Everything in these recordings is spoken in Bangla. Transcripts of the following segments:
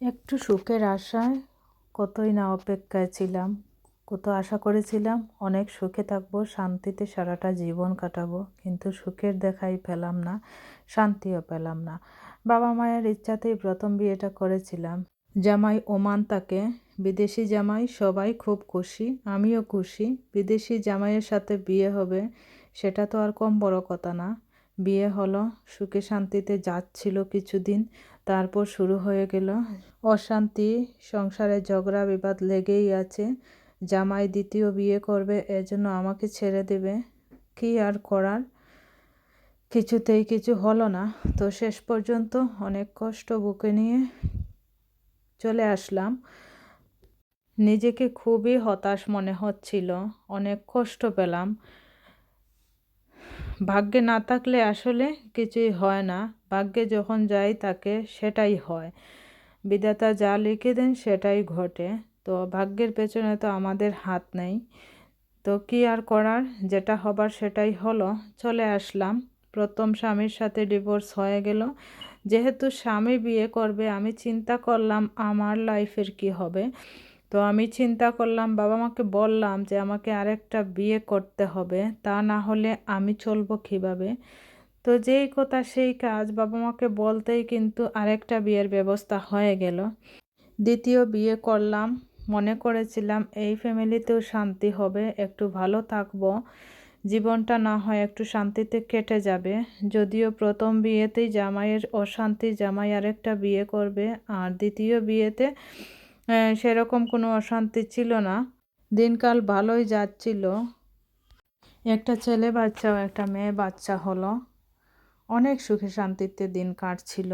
একটু সুখের আশায় কতই না অপেক্ষায় ছিলাম, কত আশা করেছিলাম অনেক সুখে থাকব, শান্তিতে সারাটা জীবন কাটাবো, কিন্তু সুখের দেখাই পেলাম না, শান্তিও পেলাম না। বাবা মায়ের ইচ্ছাতেই প্রথম বিয়েটা করেছিলাম। জামাই ওমান তাকে, বিদেশি জামাই সবাই খুব খুশি, আমিও খুশি, বিদেশি জামাইয়ের সাথে বিয়ে হবে সেটা তো আর কম বড় কথা না। বিয়ে হলো, সুখে শান্তিতে যাচ্ছিল কিছুদিন তারপর শুরু হয়ে গেল। অশান্তি, সংসারে ঝগড়া, বিবাদ লেগেই আছে। জামাই দ্বিতীয় বিয়ে করবে, এজন্য আমাকে ছেড়ে দেবে। কি আর করার? কিছুতেই কিছু হলো না। তো শেষ পর্যন্ত অনেক কষ্ট বুকে নিয়ে চলে আসলাম। নিজেকে খুবই হতাশ মনে হচ্ছিল। অনেক কষ্ট পেলাম। ভাগ্যে না থাকলে আসলে কিছুই হয় না। ভাগ্যে যখন যাই তাকে সেটাই হয়। বিধাতা যা লিখে দেন সেটাই ঘটে। তো ভাগ্যের পেছনে তো আমাদের হাত নেই। তো কি আর করার? যেটা হবার সেটাই হলো। চলে আসলাম। প্রথম স্বামীর সাথে ডিভোর্স হয়ে গেল। যেহেতু স্বামী বিয়ে করবে, আমি চিন্তা করলাম আমার লাইফের কি হবে। তো আমি চিন্তা করলাম, বাবা মাকে বললাম যে আমাকে আরেকটা বিয়ে করতে হবে, তা না হলে আমি চলবো কীভাবে? তো যেই কথা সেই কাজ বাবা মাকে বলতেই কিন্তু আরেকটা বিয়ের ব্যবস্থা হয়ে গেল। দ্বিতীয় বিয়ে করলাম, মনে করেছিলাম এই ফ্যামিলিতেও শান্তি হবে, একটু ভালো থাকব, জীবনটা না হয় একটু শান্তিতে কেটে যাবে। যদিও প্রথম বিয়েতেই জামাইয়ের অশান্তি, জামাই আরেকটা বিয়ে করবে, আর দ্বিতীয় বিয়েতে সেরকম কোনো অশান্তি ছিল না। দিনকাল ভালোই যাচ্ছিল। একটা ছেলে বাচ্চা ও একটা মেয়ে বাচ্চা হলো। অনেক সুখে শান্তিতে দিন কাটছিল।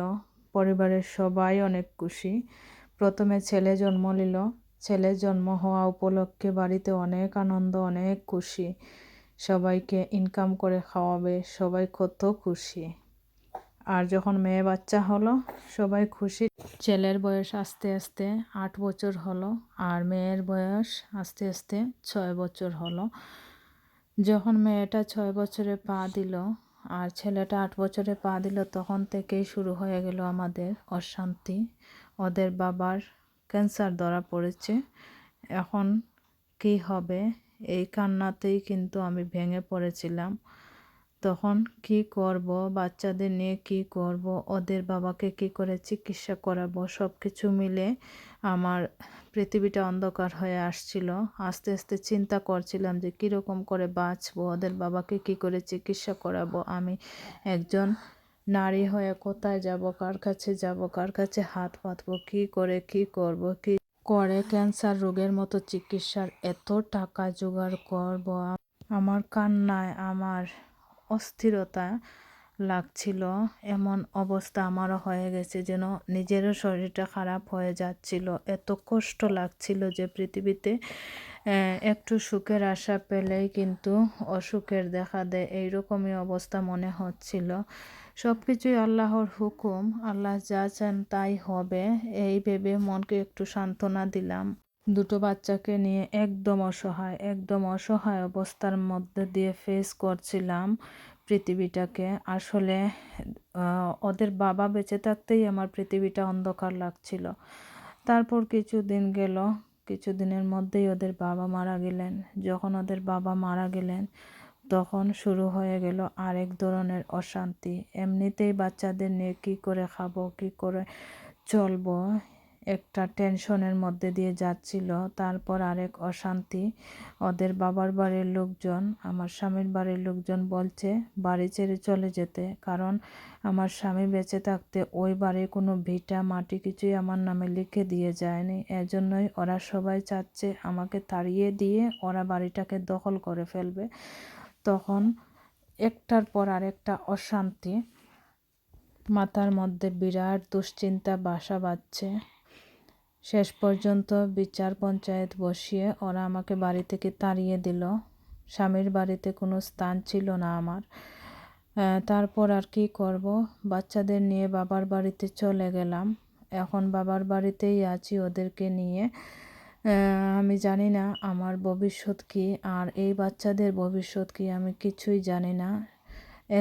পরিবারের সবাই অনেক খুশি। প্রথমে ছেলে জন্ম নিল। ছেলে জন্ম হওয়া উপলক্ষে বাড়িতে অনেক আনন্দ, অনেক খুশি। সবাইকে ইনকাম করে খাওয়াবে, সবাই কত খুশি। আর যখন মেয়ে বাচ্চা হলো, সবাই খুশি। ছেলের বয়স আস্তে আস্তে আট বছর হলো আর মেয়ের বয়স আস্তে আস্তে ছয় বছর হলো। যখন মেয়েটা ছয় বছরে পা দিল আর ছেলেটা আট বছরে পা দিল, তখন থেকেই শুরু হয়ে গেল আমাদের অশান্তি। ওদের বাবার ক্যান্সার ধরা পড়েছে। এখন কি হবে? এই কান্নাতেই কিন্তু আমি ভেঙে পড়েছিলাম। তখন কি করব? বাচ্চাদের নিয়ে কি করব? ওদের বাবাকে কি করে চিকিৎসা করাবো? সব কিছু মিলে আমার পৃথিবীটা অন্ধকার হয়ে আসছিল। আস্তে আস্তে চিন্তা করছিলাম যে কীরকম করে বাঁচবো? ওদের বাবাকে কি করে চিকিৎসা করাবো? আমি একজন নারী হয়ে কোথায় যাব? কার কাছে যাব? কার কাছে হাত পাতবো? কী করে, কি করব? কি করে? ক্যান্সার রোগের মতো চিকিৎসার এত টাকা জোগাড় করব? আমার কান্নায়, আমার অস্থিরতা লাগছিল। এমন অবস্থা আমারও হয়ে গেছে যেন নিজেরও শরীরটা খারাপ হয়ে যাচ্ছিল। এত কষ্ট লাগছিল যে পৃথিবীতে একটু সুখের আশা পেলেই কিন্তু অসুখের দেখা দেয়। এইরকমই অবস্থা মনে হচ্ছিল। সব কিছুই আল্লাহর হুকুম। আল্লাহ যা চান তাই হবে। এই ভেবে মনকে একটু সান্ত্বনা দিলাম। দুটো বাচ্চাকে নিয়ে একদম অসহায় একদম অসহায় অবস্থার মধ্যে দিয়ে ফেস করছিলাম পৃথিবীটাকে। আসলে ওদের বাবা বেঁচে থাকতেই আমার পৃথিবীটা অন্ধকার লাগছিল। তারপর কিছু দিন গেল, কিছুদিনের মধ্যেই ওদের বাবা মারা গেলেন। যখন ওদের বাবা মারা গেলেন, তখন শুরু হয়ে গেল আরেক ধরনের অশান্তি। এমনিতেই বাচ্চাদের নিয়ে কী করে খাব, কী করে চলবো? একটা টেনশনের মধ্যে দিয়ে যাচ্ছিল। তারপর আরেক অশান্তি, ওদের বাবার বাড়ির লোকজন, আমার স্বামীর বাড়ির লোকজন বলছে বাড়ি ছেড়ে চলে যেতে, কারণ আমার স্বামী বেঁচে থাকতে ওই বাড়ির কোনো ভিটা, মাটি কিছুই আমার নামে লিখে দিয়ে যায়নি। এজন্যই ওরা সবাই চাচ্ছে আমাকে তাড়িয়ে দিয়ে ওরা বাড়িটাকে দখল করে ফেলবে। তখন একটার পর আরেকটা অশান্তি, মাথার মধ্যে বিরাট দুশ্চিন্তা বাসা বাঁধছে। শেষ পর্যন্ত বিচার পঞ্চায়েত বসিয়ে ওরা আমাকে বাড়ি থেকে তাড়িয়ে দিল। স্বামীর বাড়িতে কোনো স্থান ছিল না আমার। তারপর আর কি করব? বাচ্চাদের নিয়ে বাবার বাড়িতে চলে গেলাম। এখন বাবার বাড়িতেই আছি ওদেরকে নিয়ে। আমি জানি না আমার ভবিষ্যৎ কী, আর এই বাচ্চাদের ভবিষ্যৎ কী আমি কিছুই জানি না।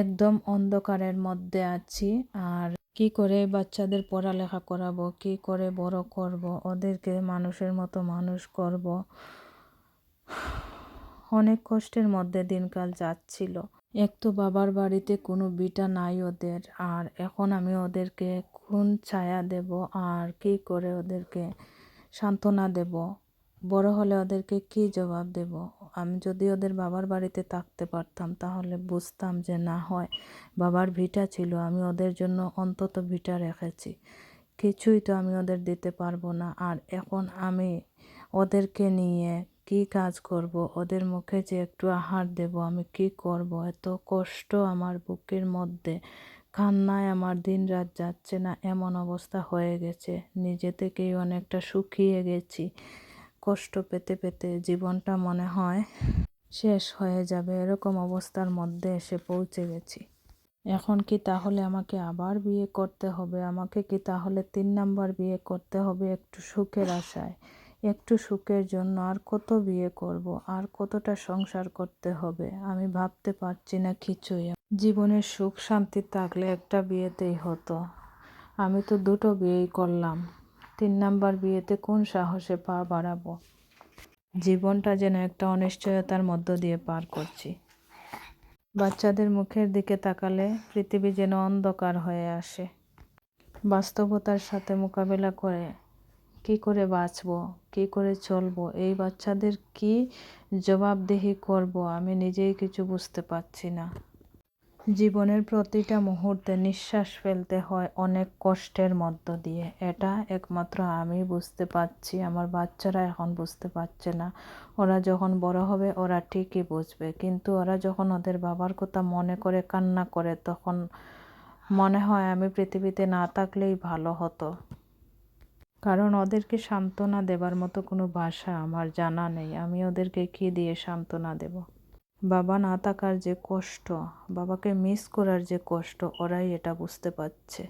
একদম অন্ধকারের মধ্যে আছি, আর কি করে বাচ্চাদের পড়ালেখা করাবো? কি করে বড় করব? ওদেরকে মানুষের মতো মানুষ করব? অনেক কষ্টের মধ্যে দিনকাল যাচ্ছিল। এক তো বাবার বাড়িতে কোনো বিটা নাই ওদের, আর এখন আমি ওদেরকে কোন ছায়া দেব, আর কি করে ওদেরকে সান্ত্বনা দেব? বড় হলে ওদেরকে কি জবাব দেব? আমি যদি ওদের বাবার বাড়িতে থাকতে পারতাম, তাহলে বুঝতাম যে না হয়, বাবার ভিটা ছিল, আমি ওদের জন্য অন্তত ভিটা রেখেছি। কিছুই তো আমি ওদের দিতে পারব না। আর এখন আমি ওদেরকে নিয়ে কি কাজ করব? ওদের মুখে যে একটু আহার দেব, আমি কি করব? এত কষ্ট আমার বুকের মধ্যে। কান্নায় আমার দিন রাত যাচ্ছে না, এমন অবস্থা হয়ে গেছে। নিজে থেকেই অনেকটা শুকিয়ে গেছি। কষ্ট পেতে পেতে জীবনটা মনে হয় শেষ হয়ে যাবে, এরকম অবস্থার মধ্যে এসে পৌঁছে গেছি। এখন কি তাহলে আমাকে আবার বিয়ে করতে হবে? আমাকে কি তাহলে তিন নাম্বার বিয়ে করতে হবে একটু সুখের আশায়? একটু সুখের জন্য আর কত বিয়ে করব? আর কতটা সংসার করতে হবে? আমি ভাবতে পারছি না কিছুই। জীবনের সুখ শান্তি থাকলে একটা বিয়েতেই হতো। আমি তো দুটো বিয়েই করলাম। তিন নাম্বার বিয়েতে কোন সাহসে পা বাড়াবো? জীবনটা যেন একটা অনিশ্চয়তার মধ্য দিয়ে পার করছি। বাচ্চাদের মুখের দিকে তাকালে পৃথিবী যেন অন্ধকার হয়ে আসে। বাস্তবতার সাথে মোকাবেলা করে কি করে বাঁচব, কি করে চলব, এই বাচ্চাদের কি জবাবদিহি করব আমি নিজেই কিছু বুঝতে পারছি না। জীবনের প্রতিটা মুহূর্তে নিঃশ্বাস ফেলতে হয় অনেক কষ্টের মধ্য দিয়ে। এটা একমাত্র আমি বুঝতে পারছি, আমার বাচ্চারা এখন বুঝতে পারছে না। ওরা যখন বড় হবে, ওরা ঠিকই বুঝবে। কিন্তু ওরা যখন ওদের বাবার কথা মনে করে, কান্না করে, তখন মনে হয় আমি পৃথিবীতে না থাকলেই ভালো হতো। কারণ ওদেরকে সান্ত্বনা দেবার মতো কোনো ভাষা আমার জানা নেই। আমি ওদেরকে কী দিয়ে সান্ত্বনা দেব? বাবা না থাকার যে কষ্ট বাবাকে মিস করার যে কষ্ট ওরাই এটা বুঝতে পারছে।